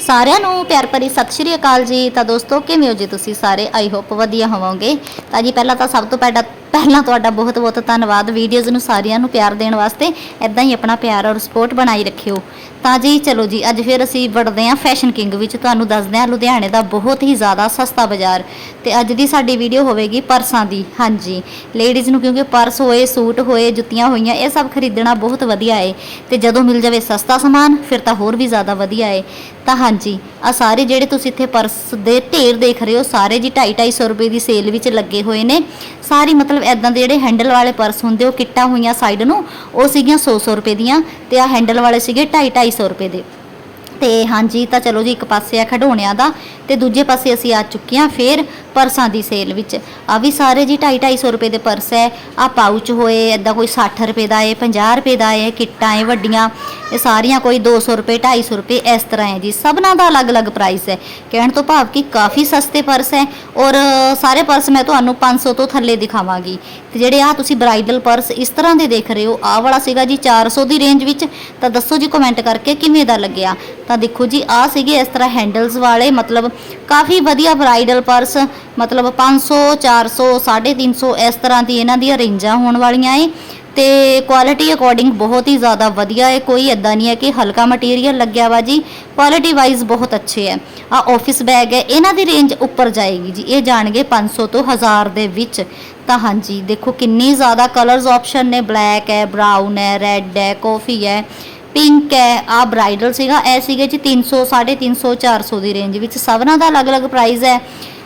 ਸਾਰਿਆਂ ਨੂੰ ਪਿਆਰ ਭਰੀ ਸਤਿ ਸ਼੍ਰੀ ਅਕਾਲ ਜੀ। ਤਾਂ ਦੋਸਤੋ, ਕਿਵੇਂ ਹੋ ਜੀ ਤੁਸੀਂ ਸਾਰੇ? ਆਈ ਹੋਪ ਵਧੀਆ ਹੋਵੋਗੇ। ਤਾਂ ਜੀ, ਪਹਿਲਾਂ ਤਾਂ ਸਭ ਤੋਂ ਪਹਿਲਾਂ ਪਹਿਲਾਂ ਤੁਹਾਡਾ ਬਹੁਤ ਬਹੁਤ ਧੰਨਵਾਦ ਵੀਡੀਓਜ਼ ਨੂੰ ਸਾਰਿਆਂ ਨੂੰ ਪਿਆਰ ਦੇਣ ਵਾਸਤੇ। ਐਦਾਂ ਹੀ ਆਪਣਾ ਪਿਆਰ ਔਰ ਸਪੋਰਟ ਬਣਾਈ ਰੱਖਿਓ। ਤਾਂ ਜੀ, ਚਲੋ ਜੀ, ਅੱਜ ਫਿਰ ਅਸੀਂ ਵੜਦੇ ਹਾਂ ਫੈਸ਼ਨ ਕਿੰਗ ਵਿੱਚ। ਤੁਹਾਨੂੰ ਦੱਸਦੇ ਹਾਂ ਲੁਧਿਆਣੇ ਦਾ ਬਹੁਤ ਹੀ ਜ਼ਿਆਦਾ ਸਸਤਾ ਬਾਜ਼ਾਰ। ਤੇ ਅੱਜ ਦੀ ਸਾਡੀ ਵੀਡੀਓ ਹੋਵੇਗੀ ਪਰਸਾਂ ਦੀ। ਹਾਂਜੀ ਲੇਡੀਜ਼ ਨੂੰ ਕਿਉਂਕਿ ਪਰਸ ਹੋਏ, ਸੂਟ ਹੋਏ, ਜੁੱਤੀਆਂ ਹੋਈਆਂ, ਇਹ ਸਭ ਖਰੀਦਣਾ ਬਹੁਤ ਵਧੀਆ ਏ। ਤੇ ਜਦੋਂ ਮਿਲ ਜਾਵੇ ਸਸਤਾ ਸਮਾਨ, ਫਿਰ ਤਾਂ ਹੋਰ ਵੀ ਜ਼ਿਆਦਾ ਵਧੀਆ ਏ। ਤਾਂ ਹਾਂਜੀ ਆ ਸਾਰੇ ਜਿਹੜੇ ਤੁਸੀਂ ਇੱਥੇ ਪਰਸ ਦੇ ਢੇਰ ਦੇਖ ਰਹੇ ਹੋ, ਸਾਰੇ ਜੀ 2.5 ਰੁਪਏ ਦੀ ਸੇਲ ਵਿੱਚ ਲੱਗੇ ਹੋਏ ਨੇ। ਸਾਰੀ ਮਤਲਬ ਐਦਾਂ ਦੇ ਜਿਹੜੇ ਹੈਂਡਲ ਵਾਲੇ ਪਰਸ ਹੁੰਦੇ, ਉਹ ਕਿੱਟਾਂ ਹੋਈਆਂ ਸਾਈਡ ਨੂੰ, ਉਹ ਸੀਗੀਆਂ 100-100 ਰੁਪਏ ਦੀਆਂ ਤੇ ਆ ਹੈਂਡਲ ਵਾਲੇ ਸੀਗੇ 2.5 ਰੁਪਏ ਦੇ। ਤੇ ਹਾਂਜੀ, ਤਾਂ ਚਲੋ ਜੀ, ਇੱਕ ਪਾਸੇ ਆ ਖਡੋਣਿਆਂ ਦਾ ਤੇ ਦੂਜੇ ਪਾਸੇ ਅਸੀਂ ਆ ਚੁੱਕੇ ਹਾਂ ਫੇਰ ਪਰਸਾਂ ਦੀ ਸੇਲ ਵਿੱਚ। ਆ ਵੀ ਸਾਰੇ ਜੀ 2.5 250 ਰੁਪਏ ਦੇ ਪਰਸ ਹੈ ਆ ਪਾਊਚ ਹੋਏ ਐਦਾਂ ਕੋਈ 60 ਰੁਪਏ ਦਾ ਹੈ 50 ਰੁਪਏ ਦਾ ਹੈ ਕਿੱਟਾਂ ਹੈ ਵੱਡੀਆਂ, ਇਹ ਸਾਰੀਆਂ ਕੋਈ 200 ਰੁਪਏ 250 ਰੁਪਏ ਇਸ ਤਰ੍ਹਾਂ ਹੈ ਜੀ। ਸਭਨਾਂ ਦਾ ਅਲੱਗ-ਅਲੱਗ ਪ੍ਰਾਈਸ ਹੈ ਕਹਿਣ ਤੋਂ ਭਾਵ ਕਿ ਕਾਫੀ ਸਸਤੇ ਪਰਸ ਹੈ ਔਰ ਸਾਰੇ ਪਰਸ ਮੈਂ ਤੁਹਾਨੂੰ 500 ਤੋਂ ਥੱਲੇ ਦਿਖਾਵਾਂਗੀ। ਤੇ ਜਿਹੜੇ ਆ ਤੁਸੀਂ ਬ੍ਰਾਈਡਲ ਪਰਸ ਇਸ ਤਰ੍ਹਾਂ ਦੇ ਦੇਖ ਰਹੇ ਹੋ ਆਹ ਵਾਲਾ ਸੀਗਾ ਜੀ 400 ਦੀ ਰੇਂਜ ਵਿੱਚ। ਤਾਂ ਦੱਸੋ ਜੀ ਕਮੈਂਟ ਕਰਕੇ ਕਿਵੇਂ ਦਾ ਲੱਗਿਆ? ਤਾਂ ਦੇਖੋ ਜੀ ਆ ਸੀਗੇ ਇਸ ਤਰ੍ਹਾਂ ਹੈਂਡਲਸ ਵਾਲੇ, ਮਤਲਬ ਕਾਫੀ ਵਧੀਆ ਬ੍ਰਾਈਡਲ ਪਰਸ ਮਤਲਬ 500 400 350 ਇਸ ਤਰ੍ਹਾਂ ਦੀ ਇਹਨਾਂ ਦੀਆਂ ਰੇਂਜਾਂ ਹੋਣ ਵਾਲੀਆਂ ਏ। ਤੇ ਕੁਆਲਿਟੀ ਅਕੋਰਡਿੰਗ ਬਹੁਤ ਹੀ ਜ਼ਿਆਦਾ ਵਧੀਆ ਹੈ ਕੋਈ ਇਦਾਂ ਨਹੀਂ ਹੈ ਕਿ ਹਲਕਾ ਮਟੀਰੀਅਲ ਲੱਗਿਆ ਵਾ ਜੀ। ਕੁਆਲਿਟੀ ਵਾਈਜ਼ ਬਹੁਤ ਅੱਛੇ ਹੈ। ਆ ਆਫਿਸ ਬੈਗ ਹੈ। ਇਹਨਾਂ ਦੀ ਰੇਂਜ ਉੱਪਰ ਜਾਏਗੀ ਜੀ। ਇਹ ਜਾਣਗੇ 500 ਤੋਂ 1000 ਦੇ ਵਿੱਚ। ਤਾਂ ਹਾਂਜੀ, ਦੇਖੋ ਕਿੰਨੀ ਜ਼ਿਆਦਾ ਕਲਰਸ ਆਪਸ਼ਨ ਨੇ। ਬਲੈਕ ਹੈ ਬਰਾਊਨ ਹੈ ਰੈੱਡ ਹੈ ਕਾਫੀ ਹੈ। ਪਿੰਕ ਹੈ, ਆ ਬ੍ਰਾਈਡਲ ਸੀਗਾ, ਇਹ ਸੀਗੇ ਜੀ 300 350 400 ਦੀ ਰੇਂਜ ਵਿੱਚ। ਸਭਨਾਂ ਦਾ ਅਲੱਗ-ਅਲੱਗ ਪ੍ਰਾਈਸ ਹੈ।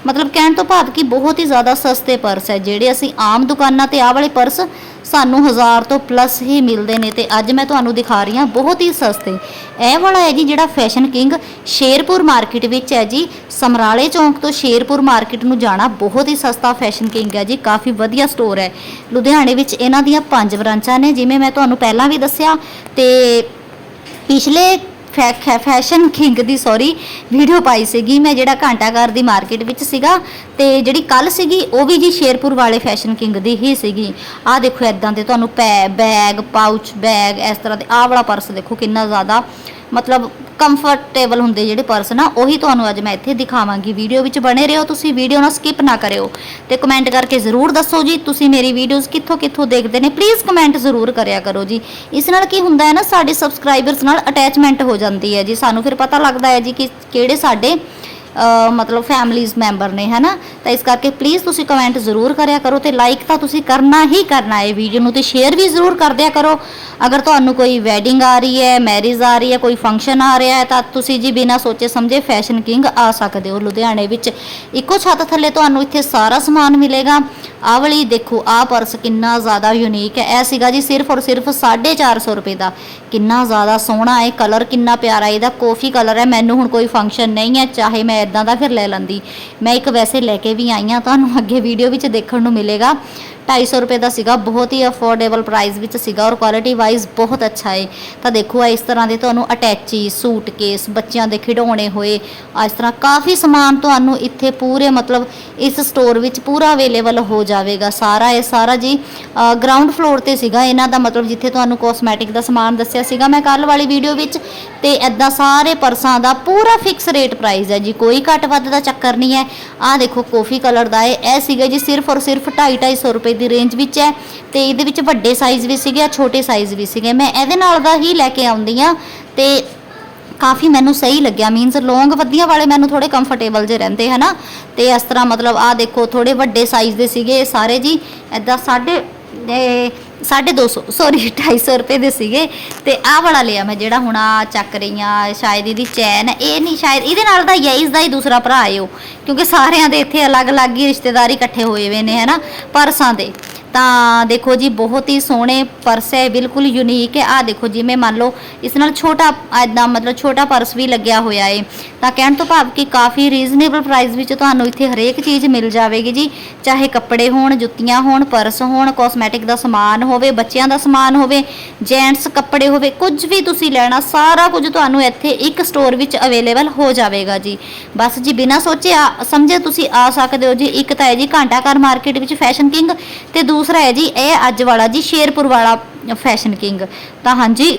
ਮਤਲਬ ਕਹਿਣ ਤੋਂ ਭਾਵ ਕਿ ਬਹੁਤ ਹੀ ਜ਼ਿਆਦਾ ਸਸਤੇ ਪਰਸ ਹੈ। ਜਿਹੜੇ ਅਸੀਂ ਆਮ ਦੁਕਾਨਾਂ ਤੇ ਆਹ ਵਾਲੇ ਪਰਸ ਸਾਨੂੰ 1000 ਤੋਂ ਪਲੱਸ ਹੀ ਮਿਲਦੇ ਨੇ ਤੇ ਅੱਜ ਮੈਂ ਤੁਹਾਨੂੰ ਦਿਖਾ ਰਹੀ ਹਾਂ ਬਹੁਤ ਹੀ ਸਸਤੇ। ਇਹ ਵਾਲਾ ਹੈ ਜੀ ਜਿਹੜਾ ਫੈਸ਼ਨ ਕਿੰਗ ਸ਼ੇਰਪੁਰ ਮਾਰਕੀਟ ਵਿੱਚ ਹੈ ਜੀ। ਸਮਰਾਲੇ ਚੌਂਕ ਤੋਂ ਸ਼ੇਰਪੁਰ ਮਾਰਕੀਟ ਨੂੰ ਜਾਣਾ ਬਹੁਤ ਹੀ ਸਸਤਾ ਫੈਸ਼ਨ ਕਿੰਗ ਹੈ ਜੀ। ਕਾਫੀ ਵਧੀਆ ਸਟੋਰ ਹੈ। ਲੁਧਿਆਣੇ ਵਿੱਚ ਇਹਨਾਂ ਦੀਆਂ ਪੰਜ ਬ੍ਰਾਂਚਾਂ ਨੇ, ਜਿਵੇਂ ਮੈਂ ਤੁਹਾਨੂੰ ਪਹਿਲਾਂ ਵੀ ਦੱਸਿਆ ਤੇ ਪਿਛਲੇ ਫੈਸ਼ਨ ਕਿੰਗ ਦੀ ਸੌਰੀ ਵੀਡੀਓ ਪਾਈ ਸੀਗੀ। ਮੈਂ ਜਿਹੜਾ ਘਾਂਟਾਘਰ ਦੀ ਮਾਰਕੀਟ ਵਿੱਚ ਸੀਗਾ ਤੇ ਜਿਹੜੀ ਕੱਲ ਸੀਗੀ, ਉਹ ਵੀ ਜੀ ਸ਼ੇਰਪੁਰ ਵਾਲੇ ਫੈਸ਼ਨ ਕਿੰਗ ਦੀ ਹੀ ਸੀਗੀ। ਆਹ ਦੇਖੋ ਐਦਾਂ ਦੇ ਤੁਹਾਨੂੰ ਪੈ ਬੈਗ ਪਾਊਚ ਬੈਗ ਇਸ ਤਰ੍ਹਾਂ ਦੇ, ਆਹ ਵਾਲਾ ਪਰਸ ਦੇਖੋ ਕਿੰਨਾ ਜ਼ਿਆਦਾ, ਮਤਲਬ ਕੰਫਰਟੇਬਲ ਹੁੰਦੇ ਜਿਹੜੇ ਪਰਸਨ ਆ ਉਹੀ ਤੁਹਾਨੂੰ ਅੱਜ ਮੈਂ ਇੱਥੇ ਦਿਖਾਵਾਂਗੀ। ਵੀਡੀਓ ਵਿੱਚ ਬਣੇ ਰਹੋ, ਤੁਸੀਂ ਵੀਡੀਓ ਨਾ ਸਕਿਪ ਨਾ ਕਰਿਓ। ਤੇ ਕਮੈਂਟ ਕਰਕੇ ਜ਼ਰੂਰ ਦੱਸੋ ਜੀ, ਤੁਸੀਂ ਮੇਰੀ ਵੀਡੀਓਜ਼ ਕਿੱਥੋਂ ਕਿੱਥੋਂ ਦੇਖਦੇ ਨੇ? ਪਲੀਜ਼ ਕਮੈਂਟ ਜ਼ਰੂਰ ਕਰਿਆ ਕਰੋ ਜੀ। ਇਸ ਨਾਲ ਕੀ ਹੁੰਦਾ ਹੈ ਨਾ, ਸਾਡੇ ਸਬਸਕ੍ਰਾਈਬਰਸ ਨਾਲ ਅਟੈਚਮੈਂਟ ਹੋ ਜਾਂਦੀ ਹੈ ਜੀ। ਸਾਨੂੰ ਫਿਰ ਪਤਾ ਲੱਗਦਾ ਹੈ ਜੀ ਕਿ ਕਿਹੜੇ ਸਾਡੇ ਮਤਲਬ ਫੈਮਲੀਜ਼ ਮੈਂਬਰ ਨੇ, ਹਨਾ? ਤਾਂ ਇਸ ਕਰਕੇ ਪਲੀਜ਼ ਤੁਸੀਂ ਕਮੈਂਟ ਜ਼ਰੂਰ ਕਰਿਆ ਕਰੋ ਤੇ ਲਾਈਕ ਤਾਂ ਤੁਸੀਂ ਕਰਨਾ ਹੀ ਕਰਨਾ ਹੈ ਵੀਡੀਓ ਨੂੰ ਤੇ ਸ਼ੇਅਰ ਵੀ ਜ਼ਰੂਰ ਕਰ ਦਿਆ ਕਰੋ। ਅਗਰ ਤੁਹਾਨੂੰ ਕੋਈ ਵੈਡਿੰਗ ਆ ਰਹੀ ਹੈ ਮੈਰਿਜ ਆ ਰਹੀ ਹੈ, ਕੋਈ ਫੰਕਸ਼ਨ ਆ ਰਿਹਾ ਹੈ, ਤਾਂ ਤੁਸੀਂ ਜੀ ਬਿਨਾਂ ਸੋਚੇ ਸਮਝੇ ਫੈਸ਼ਨ ਕਿੰਗ ਆ ਸਕਦੇ ਹੋ। ਲੁਧਿਆਣੇ ਵਿੱਚ ਇੱਕੋ ਛੱਤ ਥੱਲੇ ਤੁਹਾਨੂੰ ਇੱਥੇ ਸਾਰਾ ਸਮਾਨ ਮਿਲੇਗਾ। ਆਹ ਵਾਲੀ ਦੇਖੋ, ਆਹ ਪਰਸ ਕਿੰਨਾ ਜ਼ਿਆਦਾ ਯੂਨੀਕ ਹੈ। ਇਹ ਸੀਗਾ ਜੀ ਸਿਰਫ ਔਰ ਸਿਰਫ 450 ਰੁਪਏ ਦਾ। ਕਿੰਨਾ ਜ਼ਿਆਦਾ ਸੋਹਣਾ ਹੈ ਕਲਰ ਕਿੰਨਾ ਪਿਆਰਾ ਇਹਦਾ ਕਾਫੀ ਕਲਰ ਹੈ। ਮੈਨੂੰ ਹੁਣ ਕੋਈ ਫੰਕਸ਼ਨ ਨਹੀਂ ਹੈ, ਚਾਹੇ ਮੈਂ ਇਦਾਂ ਦਾ ਫਿਰ ਲੈ ਲੈਂਦੀ। ਮੈਂ ਇੱਕ ਵੈਸੇ ਲੈ ਕੇ ਵੀ ਆਈ ਹਾਂ, ਤੁਹਾਨੂੰ ਅੱਗੇ ਵੀਡੀਓ ਵਿੱਚ ਦੇਖਣ ਨੂੰ ਮਿਲੇਗਾ। 250 ਰੁਪਏ ਦਾ ਸੀਗਾ, ਬਹੁਤ ਹੀ ਅਫੋਰਡੇਬਲ ਪ੍ਰਾਈਸ ਵਿੱਚ ਸੀਗਾ ਔਰ ਕੁਆਲਿਟੀ ਵਾਈਜ਼ ਬਹੁਤ ਅੱਛਾ ਹੈ ਤਾਂ ਦੇਖੋ ਇਸ ਤਰ੍ਹਾਂ ਦੇ ਤੁਹਾਨੂੰ ਅਟੈਚੀ ਸੂਟਕੇਸ ਬੱਚਿਆਂ ਦੇ ਖਿਡੌਣੇ ਹੋਏ ਇਸ ਤਰ੍ਹਾਂ ਕਾਫੀ ਸਮਾਨ ਤੁਹਾਨੂੰ ਇੱਥੇ ਪੂਰੇ ਮਤਲਬ ਇਸ ਸਟੋਰ ਵਿੱਚ ਪੂਰਾ ਅਵੇਲੇਬਲ ਹੋ ਜਾਵੇਗਾ। ਸਾਰਾ ਇਹ ਸਾਰਾ ਜੀ ਗਰਾਊਂਡ ਫਲੋਰ ਤੇ ਸੀਗਾ। ਇਹਨਾਂ ਦਾ ਮਤਲਬ ਜਿੱਥੇ ਤੁਹਾਨੂੰ ਕੋਸਮੈਟਿਕ ਦਾ ਸਮਾਨ ਦੱਸਿਆ ਸੀਗਾ। ਮੈਂ ਕੱਲ ਵਾਲੀ ਵੀਡੀਓ ਵਿੱਚ ਤੇ ਐਦਾਂ ਸਾਰੇ ਪਰਸਾਂ ਦਾ ਪੂਰਾ ਫਿਕਸ ਰੇਟ ਪ੍ਰਾਈਸ ਹੈ ਜੀ। ਕੋਈ ਘੱਟ ਵੱਧ ਦਾ ਚੱਕਰ ਨਹੀਂ ਹੈ। ਆਹ ਦੇਖੋ ਕਾਫੀ ਕਲਰ ਦਾ ਹੈ ਇਹ ਸੀਗਾ ਜੀ, ਸਿਰਫ ਔਰ ਸਿਰਫ 250 ਰੁਪਏ ਦੀ ਰੇਂਜ ਵਿੱਚ ਹੈ ਤੇ ਇਹਦੇ ਵਿੱਚ ਵੱਡੇ ਸਾਈਜ਼ ਵੀ ਸੀਗੇ ਛੋਟੇ ਸਾਈਜ਼ ਵੀ ਸੀਗੇ। ਮੈਂ ਇਹਦੇ ਨਾਲ ਦਾ ਹੀ ਲੈ ਕੇ ਆਉਂਦੀ ਆ ਤੇ ਕਾਫੀ ਮੈਨੂੰ ਸਹੀ ਲੱਗਿਆ। ਮੀਨਸ ਲੌਂਗ ਵਧੀਆਂ ਵਾਲੇ ਮੈਨੂੰ ਥੋੜੇ ਕੰਫਰਟੇਬਲ ਜੇ ਰਹਿੰਦੇ, ਹਨਾ? ਤੇ ਇਸ ਤਰ੍ਹਾਂ ਮਤਲਬ ਆਹ ਦੇਖੋ ਥੋੜੇ ਵੱਡੇ ਸਾਈਜ਼ ਦੇ ਸੀਗੇ ਇਹ ਸਾਰੇ ਜੀ। ਐਦਾਂ ਸਾਡੇ 250 ਸੌਰੀ 250 ਰੁਪਏ ਦੇ ਸੀਗੇ। ਤੇ ਆਹ ਵਾਲਾ ਲਿਆ ਮੈਂ, ਜਿਹੜਾ ਹੁਣ ਆ ਚੱਕ ਰਹੀ ਆ ਸ਼ਾਇਦ ਇਹਦੀ ਚੈਨ, ਇਹ ਨਹੀਂ, ਸ਼ਾਇਦ ਇਹਦੇ ਨਾਲ ਦਾ ਯਾਈਜ਼ ਦਾ ਹੀ ਦੂਸਰਾ ਭਰਾ ਹੈ ਉਹ ਕਿਉਂਕਿ ਸਾਰਿਆਂ ਦੇ ਇੱਥੇ ਅਲੱਗ-ਅਲੱਗ ਹੀ ਰਿਸ਼ਤੇਦਾਰ ਇਕੱਠੇ ਹੋਏ ਹੋਏ ਨੇ, ਹਨਾ, ਪਰਸਾਂ ਦੇ। ਤਾਂ ਦੇਖੋ ਜੀ, ਬਹੁਤ ਹੀ ਸੋਹਣੇ ਪਰਸ ਹੈ, ਬਿਲਕੁਲ ਯੂਨੀਕ ਹੈ। ਆ ਦੇਖੋ ਜਿਵੇਂ ਮੰਨ ਲਓ, ਇਸ ਨਾਲ ਛੋਟਾ ਐਦਾਂ ਮਤਲਬ ਛੋਟਾ ਪਰਸ ਵੀ ਲੱਗਿਆ ਹੋਇਆ ਹੈ ਤਾਂ ਕਹਿਣ ਤੋਂ ਭਾਵ ਕਿ ਕਾਫੀ ਰੀਜ਼ਨੇਬਲ ਪ੍ਰਾਈਸ ਵਿੱਚ ਤੁਹਾਨੂੰ ਇੱਥੇ ਹਰੇਕ ਚੀਜ਼ ਮਿਲ ਜਾਵੇਗੀ ਜੀ। ਚਾਹੇ ਕੱਪੜੇ ਹੋਣ, ਜੁੱਤੀਆਂ ਹੋਣ, ਪਰਸ ਹੋਣ ਕਾਸਮੈਟਿਕ ਦਾ ਸਮਾਨ ਹੋਵੇ, ਬੱਚਿਆਂ ਦਾ ਸਮਾਨ ਹੋਵੇ ਜੈਂਟਸ ਕੱਪੜੇ ਹੋਵੇ, ਕੁਝ ਵੀ ਤੁਸੀਂ ਲੈਣਾ, ਸਾਰਾ ਕੁਝ ਤੁਹਾਨੂੰ ਇੱਥੇ ਇੱਕ ਸਟੋਰ ਵਿੱਚ ਅਵੇਲੇਬਲ ਹੋ ਜਾਵੇਗਾ ਜੀ। ਬਸ ਜੀ, ਬਿਨਾਂ ਸੋਚੇ ਆ, ਸਮਝੇ ਤੁਸੀਂ, ਆ ਸਕਦੇ ਹੋ ਜੀ। ਇੱਕ ਤਾਂ ਹੈ ਜੀ, ਘੰਟਾ ਘਰ ਮਾਰਕੀਟ ਵਿੱਚ ਫੈਸ਼ਨ ਕਿੰਗ ਤੇ ਦੂਸਰਾ ਹੈ ਜੀ, ਇਹ ਅੱਜ ਵਾਲਾ ਜੀ ਸ਼ੇਰਪੁਰ ਵਾਲਾ ਫੈਸ਼ਨ ਕਿੰਗ ਤਾਂ ਹਾਂਜੀ,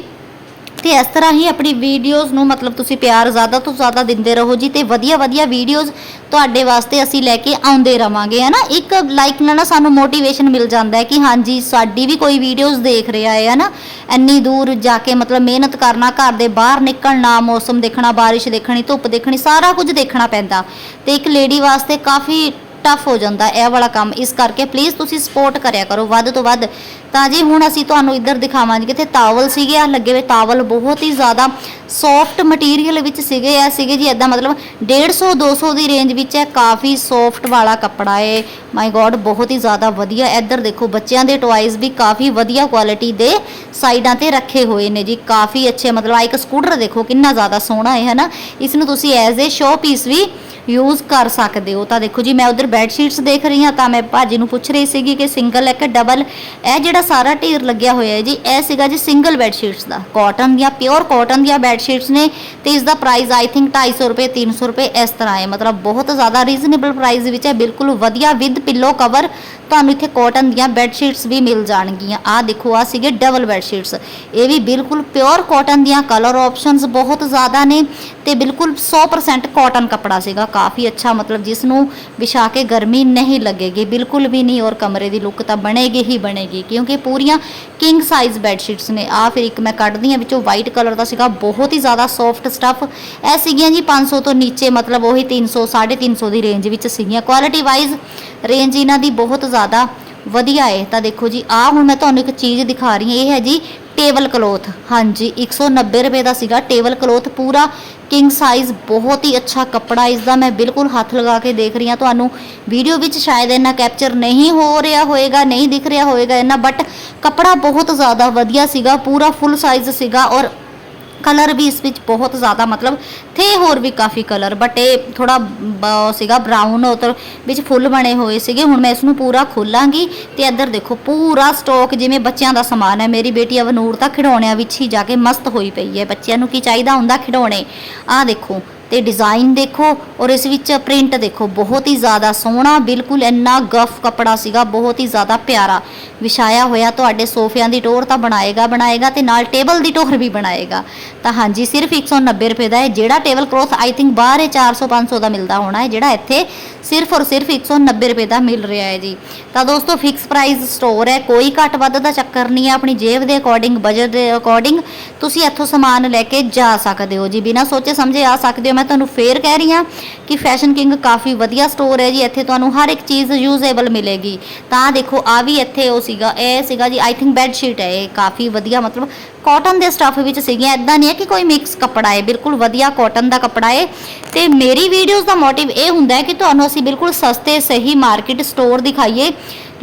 ਤੇ ਇਸ ਤਰ੍ਹਾਂ ਹੀ ਆਪਣੀ ਵੀਡੀਓਜ਼ ਨੂੰ ਮਤਲਬ ਤੁਸੀਂ ਪਿਆਰ ਜ਼ਿਆਦਾ ਤੋਂ ਜ਼ਿਆਦਾ ਦਿੰਦੇ ਰਹੋ ਜੀ ਤੇ ਵਧੀਆ ਵਧੀਆ ਵੀਡੀਓਜ਼ ਤੁਹਾਡੇ ਵਾਸਤੇ ਅਸੀਂ ਲੈ ਕੇ ਆਉਂਦੇ ਰਵਾਂਗੇ ਹੈ ਨਾ ਇੱਕ ਲਾਈਕ ਨਾਲ ਨਾ ਸਾਨੂੰ ਮੋਟੀਵੇਸ਼ਨ ਮਿਲ ਜਾਂਦਾ ਹੈ ਕਿ ਹਾਂਜੀ, ਸਾਡੀ ਵੀ ਕੋਈ ਵੀਡੀਓਜ਼ ਦੇਖ ਰਿਹਾ ਹੈ ਹੈ ਨਾ ਇੰਨੀ ਦੂਰ ਜਾ ਕੇ ਮਤਲਬ ਮਿਹਨਤ ਕਰਨਾ, ਘਰ ਦੇ ਬਾਹਰ ਨਿਕਲਣਾ, ਮੌਸਮ ਦੇਖਣਾ, ਬਾਰਿਸ਼ ਦੇਖਣੀ, ਧੁੱਪ ਦੇਖਣੀ, ਸਾਰਾ ਕੁਝ ਦੇਖਣਾ ਪੈਂਦਾ। ਤੇ ਇੱਕ ਲੇਡੀ ਵਾਸਤੇ ਕਾਫੀ ਟਫ ਹੋ ਜਾਂਦਾ ਇਹ ਵਾਲਾ ਕੰਮ। ਇਸ ਕਰਕੇ ਪਲੀਜ਼ ਤੁਸੀਂ ਸਪੋਰਟ ਕਰਿਆ ਕਰੋ ਵੱਧ ਤੋਂ ਵੱਧ। ਤਾਂ ਜੀ ਹੁਣ ਅਸੀਂ ਤੁਹਾਨੂੰ ਇੱਧਰ ਦਿਖਾਵਾਂਗੇ ਕਿਤੇ ਤਾਵਲ ਸੀਗੇ ਆ ਲੱਗੇ ਹੋਏ ਤਾਵਲ ਬਹੁਤ ਹੀ ਜ਼ਿਆਦਾ ਸੌਫਟ ਮਟੀਰੀਅਲ ਵਿੱਚ ਸੀਗੇ ਆ ਸੀਗੇ ਜੀ ਇਦਾਂ ਮਤਲਬ 150 200 ਦੀ ਰੇਂਜ ਵਿੱਚ ਹੈ ਕਾਫੀ ਸੌਫਟ ਵਾਲਾ ਕੱਪੜਾ ਏ। ਮਾਈ ਗॉड ਬਹੁਤ ਹੀ ਜ਼ਿਆਦਾ ਵਧੀਆ। ਇੱਧਰ ਦੇਖੋ, ਬੱਚਿਆਂ ਦੇ ਟੁਆਇਜ਼ ਵੀ ਕਾਫੀ ਵਧੀਆ ਕੁਆਲਿਟੀ ਦੇ ਸਾਈਡਾਂ ਤੇ ਰੱਖੇ ਹੋਏ ਨੇ ਜੀ। ਕਾਫੀ ਅੱਛੇ, ਮਤਲਬ ਆ ਇੱਕ ਸਕੂਟਰ ਦੇਖੋ, ਕਿੰਨਾ ਜ਼ਿਆਦਾ ਸੋਹਣਾ ਹੈ ਹਨਾ? ਇਸ ਨੂੰ ਤੁਸੀਂ ਐਜ਼ ਏ ਸ਼ੋ ਪੀਸ ਵੀ ਯੂਜ਼ ਕਰ ਸਕਦੇ ਹੋ। ਤਾਂ ਦੇਖੋ ਜੀ, ਮੈਂ ਉਧਰ ਬੈੱਡ ਸ਼ੀਟਸ ਦੇਖ ਰਹੀ ਹਾਂ, ਤਾਂ ਮੈਂ ਭਾਜੀ ਨੂੰ ਪੁੱਛ ਰਹੀ ਸੀਗੀ ਕਿ ਸਿੰਗਲ ਹੈ ਕਿ ਡਬਲ ਇਹ ਜਿਹੜਾ ਸਾਰਾ ਢੇਰ ਲੱਗਿਆ ਹੋਇਆ ਹੈ ਜੀ, ਇਹ ਸੀਗਾ ਜੀ ਸਿੰਗਲ ਬੈੱਡ ਸ਼ੀਟਸ ਦਾ। ਕਾਟਨ ਦੀਆਂ ਪਿਓਰ ਕਾਟਨ ਦੀਆਂ ਬੈੱਡ ਸ਼ੀਟਸ ਨੇ ਤੇ ਇਸ ਦਾ ਪ੍ਰਾਈਸ ਆਈ ਥਿੰਕ 250 ਰੁਪਏ 300 ਰੁਪਏ ਇਸ ਤਰ੍ਹਾਂ ਹੈ। ਮਤਲਬ ਬਹੁਤ ਜ਼ਿਆਦਾ ਰੀਜ਼ਨੇਬਲ ਪ੍ਰਾਈਸ ਵਿੱਚ ਹੈ। ਬਿਲਕੁਲ ਵਧੀਆ ਵਿਦ ਪਿੱਲੋ ਕਵਰ ਤੁਹਾਨੂੰ ਇੱਥੇ ਕਾਟਨ ਦੀਆਂ ਬੈੱਡਸ਼ੀਟਸ ਵੀ ਮਿਲ ਜਾਣਗੀਆਂ। ਆਹ ਦੇਖੋ ਆ ਸੀਗੇ ਡਬਲ ਬੈੱਡਸ਼ੀਟਸ ਇਹ ਵੀ ਬਿਲਕੁਲ ਪਿਓਰ ਕਾਟਨ ਦੀਆਂ ਕਲਰ ਆਪਸ਼ਨਸ ਬਹੁਤ ਜ਼ਿਆਦਾ ਨੇ ਤੇ ਬਿਲਕੁਲ 100% ਕਾਟਨ ਕੱਪੜਾ ਸੀਗਾ। ਕਾਫੀ ਅੱਛਾ ਮਤਲਬ ਜਿਸ ਨੂੰ ਵਿਛਾ ਕੇ ਗਰਮੀ ਨਹੀਂ ਲੱਗੇਗੀ। ਬਿਲਕੁਲ ਵੀ ਨਹੀਂ, ਔਰ ਕਮਰੇ ਦੀ ਲੁੱਕ ਤਾਂ ਬਣੇਗੀ ਹੀ ਬਣੇਗੀ। ਕਿਉਂਕਿ ਪੂਰੀਆਂ ਕਿੰਗ ਸਾਈਜ਼ ਬੈੱਡਸ਼ੀਟਸ ਨੇ। ਆ ਫਿਰ ਇੱਕ ਮੈਂ ਕੱਢਦੀ ਆ ਵਿੱਚੋਂ ਵਾਈਟ ਕਲਰ ਦਾ ਸੀਗਾ। ਬਹੁਤ ਬਹੁਤ ਹੀ ਜ਼ਿਆਦਾ ਸੌਫਟ ਸਟਫ ਇਹ ਸੀਗੀਆਂ ਜੀ 500 ਤੋਂ ਨੀਚੇ, ਮਤਲਬ ਉਹੀ 300 350 ਦੀ ਰੇਂਜ ਵਿੱਚ ਸੀਗੀਆਂ। ਕੁਆਲਿਟੀ ਵਾਈਜ਼ ਰੇਂਜ ਇਹਨਾਂ ਦੀ ਬਹੁਤ ਜ਼ਿਆਦਾ ਵਧੀਆ ਹੈ ਤਾਂ ਦੇਖੋ ਜੀ ਆ ਹੁਣ ਮੈਂ ਤੁਹਾਨੂੰ ਇੱਕ ਚੀਜ਼ ਦਿਖਾ ਰਹੀ ਹਾਂ। ਇਹ ਹੈ ਜੀ ਟੇਬਲ ਕਲੋਥ ਹਾਂਜੀ 190 ਰੁਪਏ ਦਾ ਸੀਗਾ ਟੇਬਲ ਕਲੋਥ ਪੂਰਾ ਕਿੰਗ ਸਾਈਜ਼ ਬਹੁਤ ਹੀ ਅੱਛਾ ਕੱਪੜਾ ਇਸ ਦਾ। ਮੈਂ ਬਿਲਕੁਲ ਹੱਥ ਲਗਾ ਕੇ ਦੇਖ ਰਹੀ ਹਾਂ। ਤੁਹਾਨੂੰ ਵੀਡੀਓ ਵਿੱਚ ਸ਼ਾਇਦ ਇੰਨਾ ਕੈਪਚਰ ਨਹੀਂ ਹੋ ਰਿਹਾ ਹੋਏਗਾ, ਨਹੀਂ ਦਿਖ ਰਿਹਾ ਹੋਏਗਾ ਇੰਨਾ ਬਟ ਕੱਪੜਾ ਬਹੁਤ ਜ਼ਿਆਦਾ ਵਧੀਆ ਸੀਗਾ। ਪੂਰਾ ਫੁੱਲ ਸਾਈਜ਼ ਸੀਗਾ ਔਰ ਕਲਰ ਵੀ ਇਸ ਵਿੱਚ ਬਹੁਤ ਜ਼ਿਆਦਾ ਮਤਲਬ ਥੇ ਹੋਰ ਵੀ ਕਾਫੀ ਕਲਰ ਬਟ ਇਹ ਥੋੜਾ ਸੀਗਾ ਬਰਾਊਨ ਉਤਰ ਵਿੱਚ ਫੁੱਲ ਬਣੇ ਹੋਏ ਸੀਗੇ। ਹੁਣ ਮੈਂ ਇਸ ਨੂੰ ਪੂਰਾ ਖੋਲਾਂਗੀ ਤੇ ਇੱਧਰ ਦੇਖੋ, ਪੂਰਾ ਸਟਾਕ ਜਿਵੇਂ ਬੱਚਿਆਂ ਦਾ ਸਮਾਨ ਹੈ। ਮੇਰੀ ਬੇਟੀ ਅਵਨੂਰ ਤਾਂ ਖਿਡੌਣਿਆਂ ਵਿੱਚ ਹੀ ਜਾ ਕੇ ਮਸਤ ਹੋਈ ਪਈ ਹੈ। ਬੱਚਿਆਂ ਨੂੰ ਕੀ ਚਾਹੀਦਾ ਹੁੰਦਾ ਖਿਡੌਣੇ? ਆਹ ਦੇਖੋ ਤੇ ਡਿਜ਼ਾਈਨ ਦੇਖੋ ਔਰ ਇਸ ਵਿੱਚ ਪ੍ਰਿੰਟ ਦੇਖੋ, ਬਹੁਤ ਹੀ ਜ਼ਿਆਦਾ ਸੋਹਣਾ, ਬਿਲਕੁਲ ਇੰਨਾ ਗਫ ਕੱਪੜਾ ਸੀਗਾ, ਬਹੁਤ ਹੀ ਜ਼ਿਆਦਾ ਪਿਆਰਾ। ਵਿਛਾਇਆ ਹੋਇਆ ਤੁਹਾਡੇ ਸੋਫਿਆਂ ਦੀ ਟੋਰ ਤਾਂ ਬਣਾਏਗਾ ਬਣਾਏਗਾ ਤੇ ਨਾਲ ਟੇਬਲ ਦੀ ਟੋਰ ਵੀ ਬਣਾਏਗਾ। ਤਾਂ ਹਾਂਜੀ, ਸਿਰਫ 190 ਰੁਪਏ ਦਾ ਹੈ, ਜਿਹੜਾ ਟੇਬਲ ਕਲੋਥ ਆਈ ਥਿੰਕ ਬਾਹਰ ਹੈ 400 500 ਦਾ ਮਿਲਦਾ ਹੋਣਾ ਹੈ, ਜਿਹੜਾ ਇੱਥੇ ਸਿਰਫ ਔਰ ਸਿਰਫ 190 ਰੁਪਏ ਦਾ ਮਿਲ ਰਿਹਾ ਹੈ ਜੀ। ਤਾਂ ਦੋਸਤੋ ਫਿਕਸ ਪ੍ਰਾਈਸ ਸਟੋਰ ਹੈ, ਕੋਈ ਘੱਟ ਵੱਧ ਦਾ ਚੱਕਰ ਨਹੀਂ ਹੈ, ਆਪਣੀ ਜੇਬ ਦੇ ਅਕੋਰਡਿੰਗ ਬਜਟ ਦੇ ਅਕੋਰਡਿੰਗ ਤੁਸੀਂ ਇੱਥੋਂ ਸਮਾਨ ਲੈ ਕੇ ਜਾ ਸਕਦੇ ਹੋ ਜੀ। ਬਿਨਾਂ ਸੋਚੇ ਸਮਝੇ ਆ ਸਕਦੇ ਹੋ। ਮੈਂ ਤੁਹਾਨੂੰ ਫੇਰ ਕਹਿ ਰਹੀ ਹਾਂ ਕਿ ਫੈਸ਼ਨ ਕਿੰਗ ਕਾਫੀ ਵਧੀਆ ਸਟੋਰ ਹੈ ਜੀ। ਇੱਥੇ ਤੁਹਾਨੂੰ ਹਰ ਇੱਕ ਚੀਜ਼ ਯੂਜ਼ੇਬਲ ਮਿਲੇਗੀ। ਤਾਂ ਦੇਖੋ, ਆ ਵੀ ਇੱਥੇ ਉਹ ਸੀਗਾ, ਇਹ ਸੀਗਾ ਜੀ ਆਈ ਥਿੰਕ ਬੈੱਡ ਸ਼ੀਟ ਹੈ। ਇਹ ਕਾਫੀ ਵਧੀਆ, ਮਤਲਬ ਕਾਟਨ ਦੇ ਸਟੱਫ ਵਿੱਚ ਸੀਗੀਆਂ। ਇਦਾਂ ਨਹੀਂ ਹੈ ਕਿ ਕੋਈ ਮਿਕਸ ਕੱਪੜਾ ਹੈ। ਬਿਲਕੁਲ ਵਧੀਆ ਕਾਟਨ ਦਾ ਕੱਪੜਾ ਹੈ। ਤੇ ਮੇਰੀ ਵੀਡੀਓਜ਼ ਦਾ ਮੋਟਿਵ ਇਹ ਹੁੰਦਾ ਹੈ ਕਿ ਤੁਹਾਨੂੰ ਅਸੀਂ ਬਿਲਕੁਲ ਸਸਤੇ ਸਹੀ ਮਾਰਕੀਟ ਸਟੋਰ ਦਿਖਾਈਏ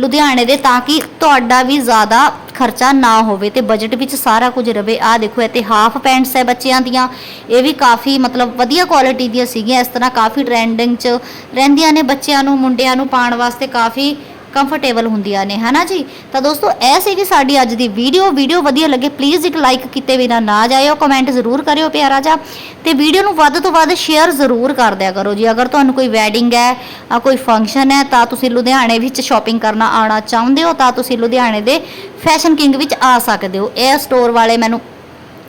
ਲੁਧਿਆਣੇ ਦੇ ਤਾਂ ਕਿ ਤੁਹਾਡਾ ਵੀ ਜ਼ਿਆਦਾ ਖਰਚਾ ਨਾ ਹੋਵੇ ਤੇ ਬਜਟ ਵਿੱਚ ਸਾਰਾ ਕੁਝ ਰਵੇ। ਆ ਦੇਖੋ, ਇੱਥੇ ਹਾਫ ਪੈਂਟਸ ਹੈ ਬੱਚਿਆਂ ਦੀਆਂ। ਇਹ ਵੀ ਕਾਫੀ ਮਤਲਬ ਵਧੀਆ ਕੁਆਲਿਟੀ ਦੀਆਂ ਸੀਗੀਆਂ। ਇਸ ਤਰ੍ਹਾਂ ਕਾਫੀ ਟ੍ਰੈਂਡਿੰਗ 'ਚ ਰਹਿੰਦੀਆਂ ਨੇ ਬੱਚਿਆਂ ਨੂੰ, ਮੁੰਡਿਆਂ ਨੂੰ ਪਾਉਣ ਵਾਸਤੇ ਕਾਫੀ ਕੰਫਰਟੇਬਲ ਹੁੰਦੀਆਂ ਨੇ, ਹਨਾ ਜੀ? ਤਾਂ ਦੋਸਤੋ, ਇਹ ਸੀਗੀ ਸਾਡੀ ਅੱਜ ਦੀ ਵੀਡੀਓ ਵੀਡੀਓ ਵਧੀਆ ਲੱਗੇ ਪਲੀਜ਼ ਇੱਕ ਲਾਈਕ ਕੀਤੇ ਬਿਨਾ ਨਾ ਜਾਇਓ। ਕਮੈਂਟ ਜ਼ਰੂਰ ਕਰਿਓ ਪਿਆਰਾ ਜਾ ਤੇ ਵੀਡੀਓ ਨੂੰ ਵੱਧ ਤੋਂ ਵੱਧ ਸ਼ੇਅਰ ਜ਼ਰੂਰ ਕਰ ਦਿਆ ਕਰੋ ਜੀ। ਅਗਰ ਤੁਹਾਨੂੰ ਕੋਈ ਵੈਡਿੰਗ ਹੈ ਕੋਈ ਫੰਕਸ਼ਨ ਹੈ, ਤਾਂ ਤੁਸੀਂ ਲੁਧਿਆਣੇ ਵਿੱਚ ਸ਼ਾਪਿੰਗ ਕਰਨਾ ਆਉਣਾ ਚਾਹੁੰਦੇ ਹੋ, ਤਾਂ ਤੁਸੀਂ ਲੁਧਿਆਣੇ ਦੇ ਫੈਸ਼ਨ ਕਿੰਗ ਵਿੱਚ ਆ ਸਕਦੇ ਹੋ। ਇਹ ਸਟੋਰ ਵਾਲੇ ਮੈਨੂੰ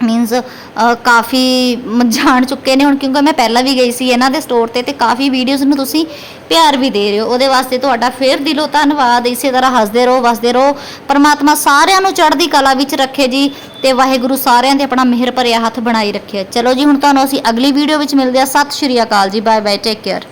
ਮੀਨਸ uh, ਕਾਫੀ ਜਾਣ ਚੁੱਕੇ ਨੇ ਹੁਣ ਕਿਉਂਕਿ ਮੈਂ ਪਹਿਲਾਂ ਵੀ ਗਈ ਸੀ ਇਹਨਾਂ ਦੇ ਸਟੋਰ ਤੇ ਤੇ ਕਾਫੀ ਵੀਡੀਓਜ਼ ਨੂੰ ਤੁਸੀਂ ਪਿਆਰ ਵੀ ਦੇ ਰਹੇ ਹੋ। ਉਹਦੇ ਵਾਸਤੇ ਤੁਹਾਡਾ ਫੇਰ ਦਿਲੋਂ ਧੰਨਵਾਦ। ਇਸੇ ਤਰ੍ਹਾਂ ਹੱਸਦੇ ਰਹੋ, ਵਸਦੇ ਰਹੋ। ਪਰਮਾਤਮਾ ਸਾਰਿਆਂ ਨੂੰ ਚੜ੍ਹਦੀ ਕਲਾ ਵਿੱਚ ਰੱਖੇ ਜੀ ਤੇ ਵਾਹਿਗੁਰੂ ਸਾਰਿਆਂ ਦੇ ਆਪਣਾ ਮਿਹਰ ਭਰਿਆ ਹੱਥ ਬਣਾਈ ਰੱਖੇ। ਚਲੋ ਜੀ, ਹੁਣ ਤੁਹਾਨੂੰ ਅਸੀਂ ਅਗਲੀ ਵੀਡੀਓ ਵਿੱਚ ਮਿਲਦੇ ਆ ਸਤਿ ਸ਼੍ਰੀ ਅਕਾਲ ਜੀ। Bye bye take care